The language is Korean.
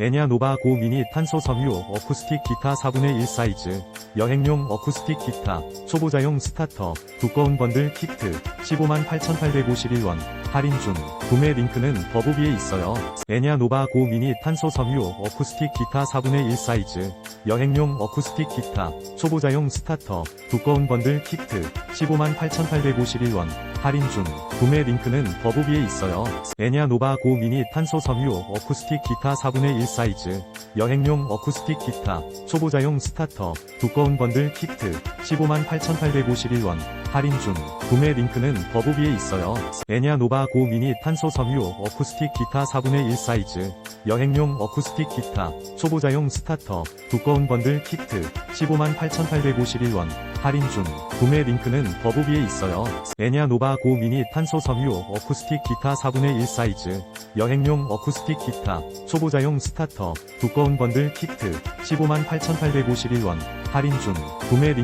에냐 노바 고 미니 탄소 섬유 어쿠스틱 기타 4분의 1 사이즈 여행용 어쿠스틱 기타 초보자용 스타터 두꺼운 번들 키트 15만 8,851원 할인 중 구매 링크는 더보기에 있어요. 에냐 노바 고 미니 탄소 섬유 어쿠스틱 기타 4분의 1 사이즈 여행용 어쿠스틱 기타 초보자용 스타터 두꺼운 번들 키트 15만 8,851원 할인 중 구매 링크는 더보기에 있어요. 에냐 노바 고 미니 탄소 섬유 어쿠스틱 기타 4분의 1 사이즈 여행용 어쿠스틱 기타 초보자용 스타터 두꺼운 번들 키트 15만 8,851원 할인 중 구매 링크는 더보기에 있어요. 에냐 노바 고 미니 탄소 섬유 어쿠스틱 기타 4분의 1 사이즈 여행용 어쿠스틱 기타 초보자용 스타터 두꺼운 번들 키트 15만 8,851원 할인 중 구매 링크는 더보기에 있어요. 에냐 노바 고 미니 탄소 섬유 어쿠스틱 기타 4분의 1 사이즈 여행용 어쿠스틱 기타 초보자용 스타터 두꺼운 번들 키트 15만 8,851원 할인 중 구매 링크